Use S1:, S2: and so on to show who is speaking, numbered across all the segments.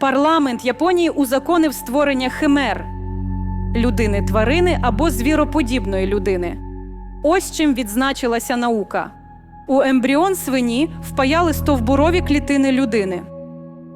S1: парламент Японії узаконив створення химер людини тварини або звіроподібної людини. Ось чим відзначилася наука. У ембріон свині впаяли стовбурові клітини людини.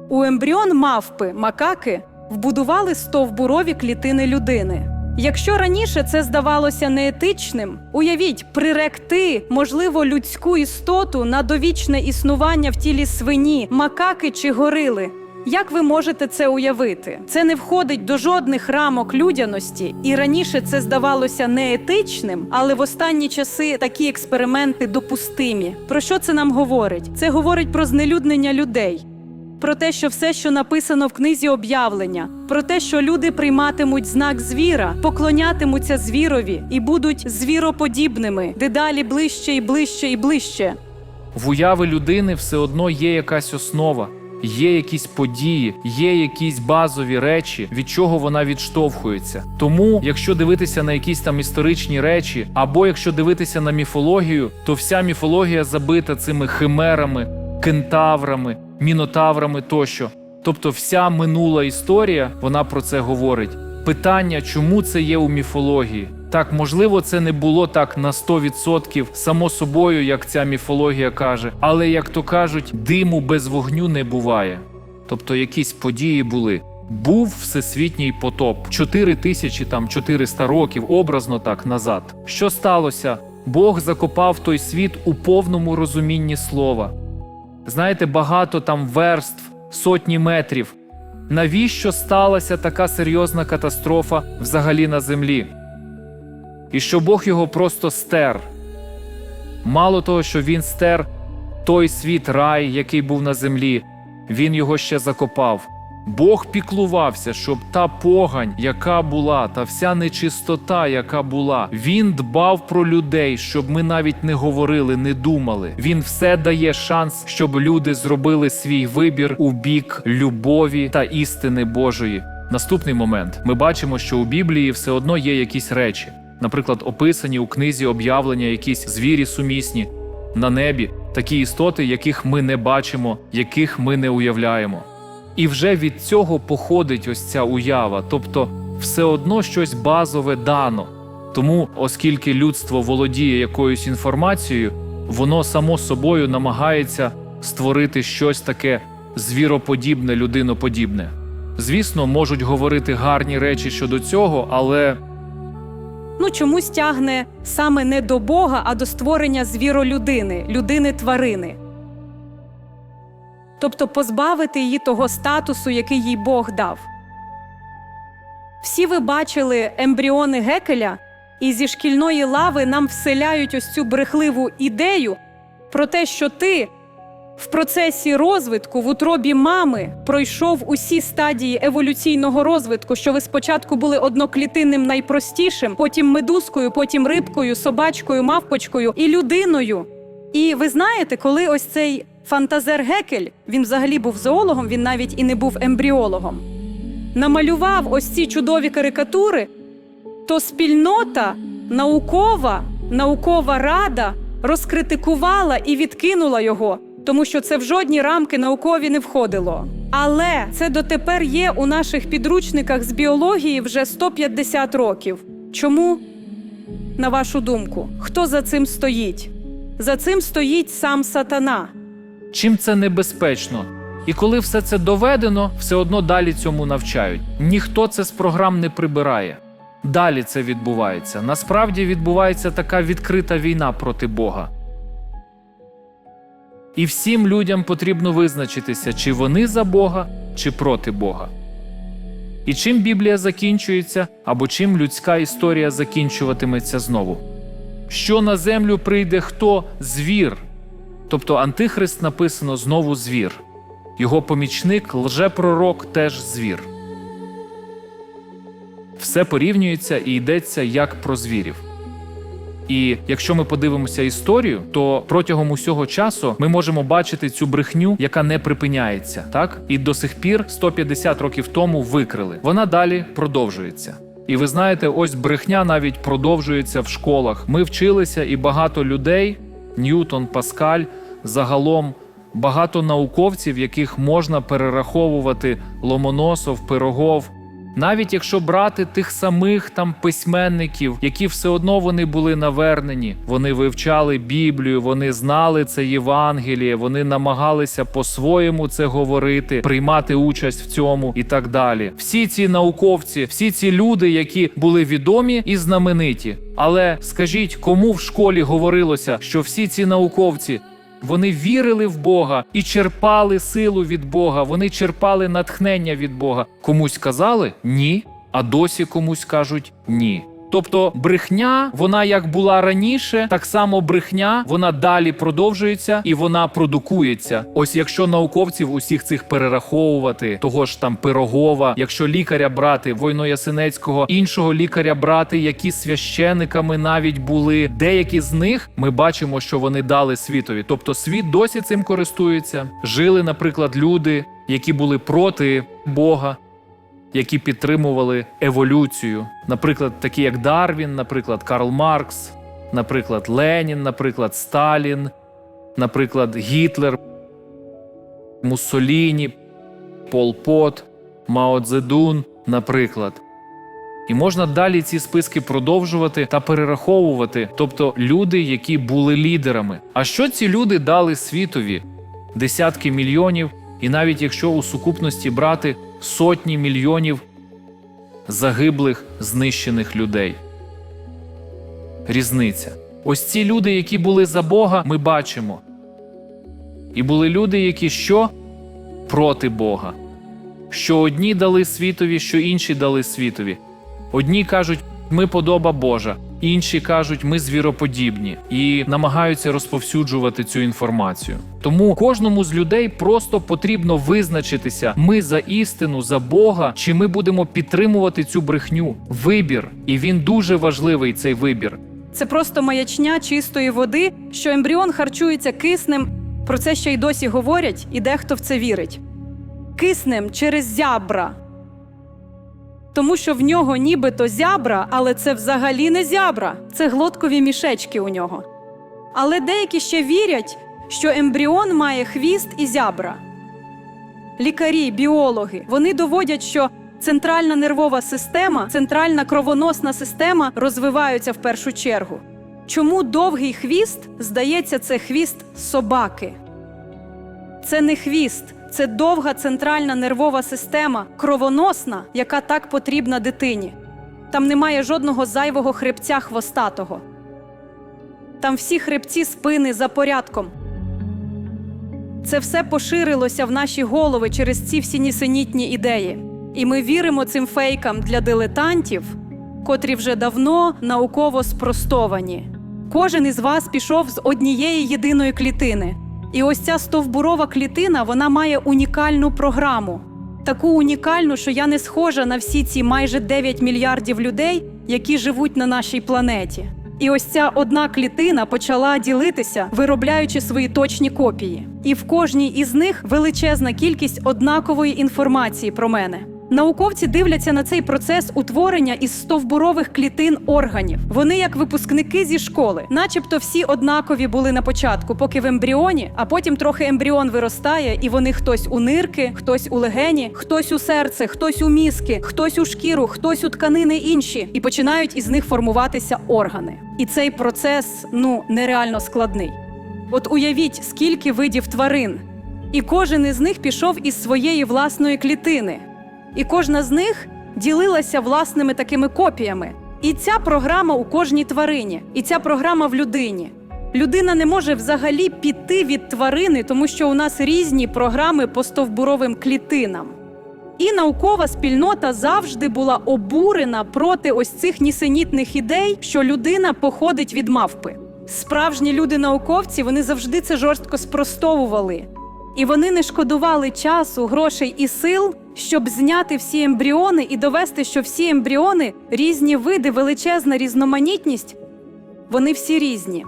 S1: У ембріон мавпи макаки вбудували стовбурові клітини людини. Якщо раніше це здавалося неетичним, уявіть, приректи, можливо, людську істоту на довічне існування в тілі свині, макаки чи горили. Як ви можете це уявити? Це не входить до жодних рамок людяності, і раніше це здавалося неетичним, але в останні часи такі експерименти допустимі. Про що це нам говорить? Це говорить про знелюднення людей. Про те, що все, що написано в книзі об'явлення, про те, що люди прийматимуть знак звіра, поклонятимуться звірові і будуть звіроподібними, дедалі ближче і ближче і ближче.
S2: В уяви людини все одно є якась основа, є якісь події, є якісь базові речі, від чого вона відштовхується. Тому, якщо дивитися на якісь там історичні речі, або якщо дивитися на міфологію, то вся міфологія забита цими химерами, кентаврами, мінотаврами тощо. Тобто, вся минула історія вона про це говорить. Питання, чому це є у міфології? Так, можливо, це не було так на 100% само собою, як ця міфологія каже, але як то кажуть, диму без вогню не буває. Тобто якісь події були. Був всесвітній потоп 4 тисячі там 400 років, образно так назад. Що сталося? Бог закопав той світ у повному розумінні слова. Знаєте, багато там верств, сотні метрів. Навіщо сталася така серйозна катастрофа взагалі на землі? І що Бог його просто стер. Мало того, що він стер той світ рай, який був на землі, він його ще закопав. Бог піклувався, щоб та погань, яка була, та вся нечистота, яка була, він дбав про людей, щоб ми навіть не говорили, не думали. Він все дає шанс, щоб люди зробили свій вибір у бік любові та істини Божої. Наступний момент: ми бачимо, що у Біблії все одно є якісь речі, наприклад, описані у книзі об'явлення якісь звірі сумісні на небі, такі істоти, яких ми не бачимо, яких ми не уявляємо. І вже від цього походить ось ця уява, тобто все одно щось базове дано. Тому, оскільки людство володіє якоюсь інформацією, воно само собою намагається створити щось таке звіроподібне, людиноподібне. Звісно, можуть говорити гарні речі щодо цього, але
S1: Ну чомусь тягне саме не до Бога, а до створення звіролюдини, людини-тварини. Тобто позбавити її того статусу, який їй Бог дав. Всі ви бачили ембріони Гекеля, і зі шкільної лави нам вселяють ось цю брехливу ідею про те, що ти в процесі розвитку в утробі мами пройшов усі стадії еволюційного розвитку, що ви спочатку були одноклітинним найпростішим, потім медузкою, потім рибкою, собачкою, мавпочкою і людиною. І ви знаєте, коли ось цей фантазер Гекель, він взагалі був зоологом, він навіть і не був ембріологом, намалював ось ці чудові карикатури, то спільнота наукова, наукова рада розкритикувала і відкинула його, тому що це в жодні рамки наукові не входило. Але це дотепер є у наших підручниках з біології вже 150 років. Чому? На вашу думку, хто за цим стоїть? За цим стоїть сам сатана.
S2: чим це небезпечно? І коли все це доведено, все одно далі цьому навчають. Ніхто це з програм не прибирає. Далі це відбувається. Насправді відбувається така відкрита війна проти Бога. І всім людям потрібно визначитися, чи вони за Бога, чи проти Бога. І чим Біблія закінчується, або чим людська історія закінчуватиметься знову. Що на землю прийде хто? Звір. Тобто Антихрист написано знову звір. Його помічник, лжепророк, теж звір. Все порівнюється і йдеться як про звірів. І якщо ми подивимося історію, то протягом усього часу ми можемо бачити цю брехню, яка не припиняється, так і до сих пір 150 років тому викрили. Вона далі продовжується. І ви знаєте, ось брехня навіть продовжується в школах. Ми вчилися, і багато людей, Ньютон, Паскаль, загалом багато науковців, яких можна перераховувати Ломоносов, Пирогов. Навіть якщо брати тих самих там письменників, які все одно вони були навернені, вони вивчали Біблію, вони знали це Євангеліє, вони намагалися по-своєму це говорити, приймати участь в цьому і так далі. Всі ці науковці, всі ці люди, які були відомі і знамениті. Але скажіть, кому в школі говорилося, що всі ці науковці вони вірили в Бога і черпали силу від Бога, вони черпали натхнення від Бога. Комусь казали ні, а досі комусь кажуть ні. Тобто брехня, вона як була раніше, так само брехня, вона далі продовжується і вона продукується. Ось якщо науковців усіх цих перераховувати, того ж там Пирогова, якщо лікаря брати Войно-Ясенецького, іншого лікаря брати, які священиками навіть були, деякі з них ми бачимо, що вони дали світові. Тобто світ досі цим користується. Жили, наприклад, люди, які були проти Бога які підтримували еволюцію, наприклад, такі як Дарвін, наприклад, Карл Маркс, наприклад, Ленін, наприклад, Сталін, наприклад, Гітлер, Муссоліні, Пол Пот, Мао Цзедун, наприклад. І можна далі ці списки продовжувати та перераховувати, тобто люди, які були лідерами. А що ці люди дали світові? Десятки мільйонів, і навіть якщо у сукупності брати сотні мільйонів загиблих, знищених людей. Різниця. Ось ці люди, які були за Бога, ми бачимо. І були люди, які що проти Бога. Що одні дали світові, що інші дали світові. Одні кажуть, ми подоба Божа, інші кажуть, ми звіроподібні і намагаються розповсюджувати цю інформацію. Тому кожному з людей просто потрібно визначитися: ми за істину, за Бога, чи ми будемо підтримувати цю брехню. Вибір, і він дуже важливий цей вибір.
S1: Це просто маячня чистої води, що ембріон харчується киснем. Про це ще й досі говорять, і дехто в це вірить. Киснем через зябра. Тому що в нього нібито зябра, але це взагалі не зябра, це глоткові мішечки у нього. Але деякі ще вірять, що ембріон має хвіст і зябра. Лікарі, біологи вони доводять, що центральна нервова система, центральна кровоносна система розвиваються в першу чергу. Чому довгий хвіст здається, це хвіст собаки? Це не хвіст, це довга центральна нервова система, кровоносна, яка так потрібна дитині. Там немає жодного зайвого хребця хвостатого. Там всі хребці спини за порядком. Це все поширилося в наші голови через ці всі нісенітні ідеї. І ми віримо цим фейкам для дилетантів, котрі вже давно науково спростовані. Кожен із вас пішов з однієї єдиної клітини. І ось ця стовбурова клітина вона має унікальну програму. Таку унікальну, що я не схожа на всі ці майже 9 мільярдів людей, які живуть на нашій планеті. І ось ця одна клітина почала ділитися, виробляючи свої точні копії. І в кожній із них величезна кількість однакової інформації про мене. Науковці дивляться на цей процес утворення із стовбурових клітин органів. Вони як випускники зі школи, начебто всі однакові були на початку, поки в ембріоні, а потім трохи ембріон виростає, і вони хтось у нирки, хтось у легені, хтось у серце, хтось у мізки, хтось у шкіру, хтось у тканини інші, і починають із них формуватися органи. І цей процес ну нереально складний. От уявіть, скільки видів тварин, і кожен із них пішов із своєї власної клітини. І кожна з них ділилася власними такими копіями. І ця програма у кожній тварині, і ця програма в людині. Людина не може взагалі піти від тварини, тому що у нас різні програми по стовбуровим клітинам. І наукова спільнота завжди була обурена проти ось цих нісенітних ідей, що людина походить від мавпи. Справжні люди-науковці вони завжди це жорстко спростовували. І вони не шкодували часу, грошей і сил, щоб зняти всі ембріони і довести, що всі ембріони різні види, величезна різноманітність, вони всі різні.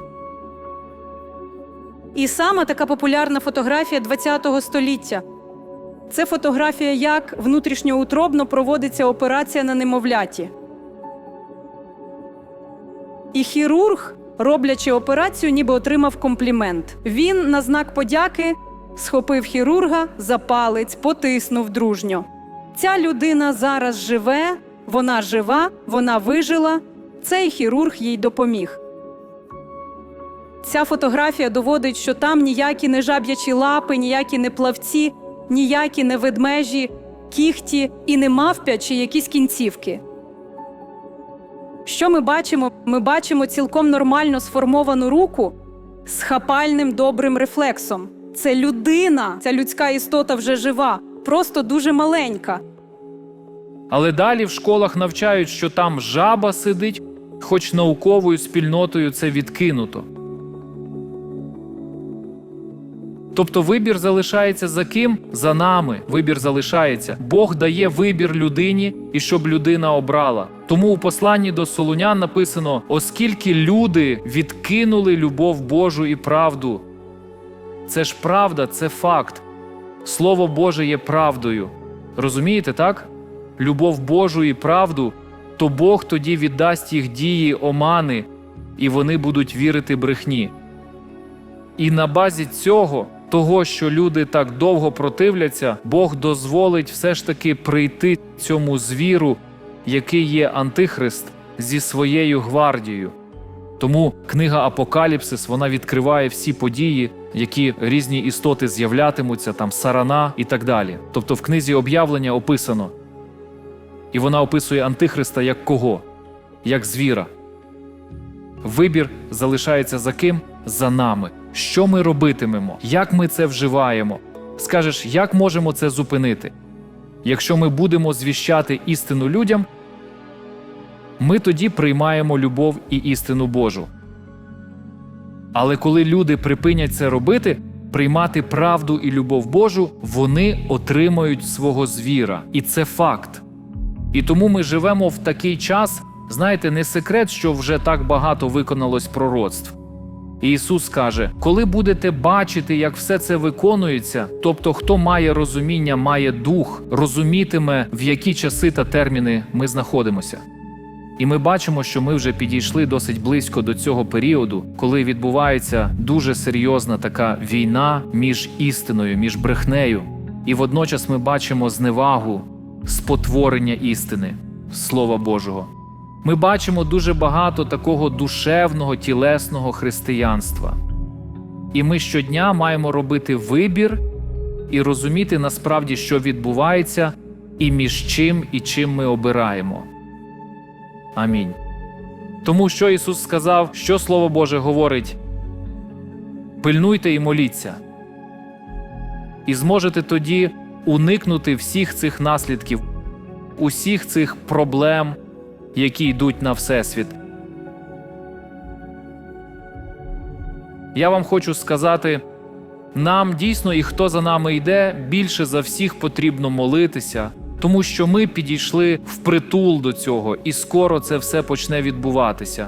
S1: І саме така популярна фотографія ХХ століття. Це фотографія, як внутрішньоутробно проводиться операція на немовляті. І хірург, роблячи операцію, ніби отримав комплімент. Він на знак подяки схопив хірурга за палець, потиснув дружньо. Ця людина зараз живе, вона жива, вона вижила. Цей хірург їй допоміг. Ця фотографія доводить, що там ніякі не жаб'ячі лапи, ніякі не плавці, ніякі не ведмежі, кіхті і не мавпячі якісь кінцівки. Що ми бачимо? Ми бачимо цілком нормально сформовану руку з хапальним добрим рефлексом. Це людина, ця людська істота вже жива, просто дуже маленька.
S2: Але далі в школах навчають, що там жаба сидить, хоч науковою спільнотою це відкинуто. Тобто вибір залишається за ким? За нами. Вибір залишається. Бог дає вибір людині і щоб людина обрала. Тому у посланні до Солунян написано: оскільки люди відкинули любов Божу і правду. Це ж правда, це факт. Слово Боже є правдою. Розумієте, так? Любов Божу і правду, то Бог тоді віддасть їх дії омани, і вони будуть вірити брехні. І на базі цього, того, що люди так довго противляться, Бог дозволить все ж таки прийти цьому звіру, який є Антихрист, зі своєю гвардією. Тому книга Апокаліпсис вона відкриває всі події, які різні істоти з'являтимуться, там сарана і так далі. Тобто в книзі об'явлення описано. І вона описує Антихриста як кого? Як звіра. Вибір залишається за ким? За нами. Що ми робитимемо? Як ми це вживаємо? Скажеш, як можемо це зупинити? Якщо ми будемо звіщати істину людям, ми тоді приймаємо любов і істину Божу. Але коли люди припинять це робити, приймати правду і любов Божу, вони отримають свого звіра. І це факт. І тому ми живемо в такий час, знаєте, не секрет, що вже так багато виконалось пророцтв. Ісус каже: коли будете бачити, як все це виконується, тобто хто має розуміння, має дух, розумітиме, в які часи та терміни ми знаходимося. І ми бачимо, що ми вже підійшли досить близько до цього періоду, коли відбувається дуже серйозна така війна між істиною, між брехнею, і водночас ми бачимо зневагу, спотворення істини, Слова Божого. Ми бачимо дуже багато такого душевного, тілесного християнства. І ми щодня маємо робити вибір і розуміти насправді, що відбувається, і між чим і чим ми обираємо. Амінь. Тому що Ісус сказав, що Слово Боже говорить: пильнуйте і моліться. І зможете тоді уникнути всіх цих наслідків, усіх цих проблем, які йдуть на Всесвіт. Я вам хочу сказати, нам дійсно і хто за нами йде, більше за всіх потрібно молитися, тому що ми підійшли впритул до цього, і скоро це все почне відбуватися.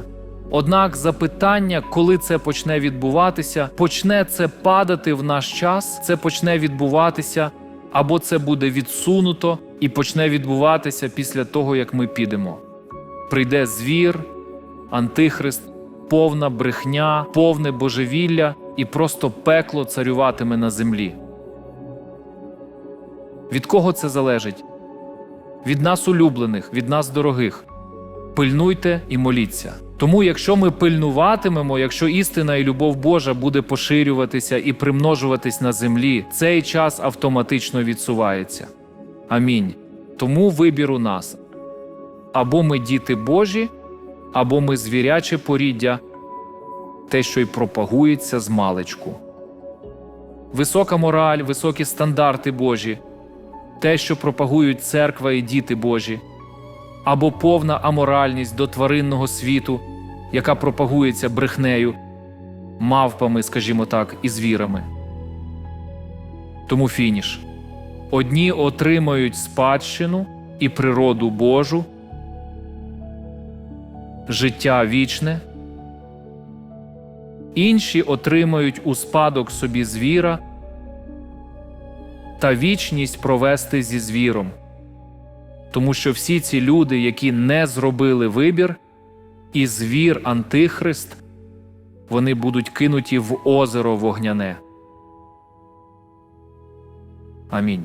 S2: Однак запитання, коли це почне відбуватися, почне це падати в наш час, це почне відбуватися, або це буде відсунуто і почне відбуватися після того, як ми підемо. Прийде звір, антихрист, повна брехня, повне божевілля і просто пекло царюватиме на землі. Від кого це залежить? Від нас улюблених, від нас дорогих. Пильнуйте і моліться. Тому, якщо ми пильнуватимемо, якщо істина і любов Божа буде поширюватися і примножуватись на землі, цей час автоматично відсувається. Амінь. Тому вибір у нас або ми діти Божі, або ми звіряче поріддя, те, що й пропагується з маличку. Висока мораль, високі стандарти Божі, те, що пропагують церква і діти Божі, або повна аморальність до тваринного світу, яка пропагується брехнею, мавпами, скажімо так, і звірами. Тому фініш. Одні отримають спадщину і природу Божу, життя вічне, інші отримають у спадок собі звіра та вічність провести зі звіром. Тому що всі ці люди, які не зробили вибір, і звір Антихрист, вони будуть кинуті в озеро вогняне. Амінь.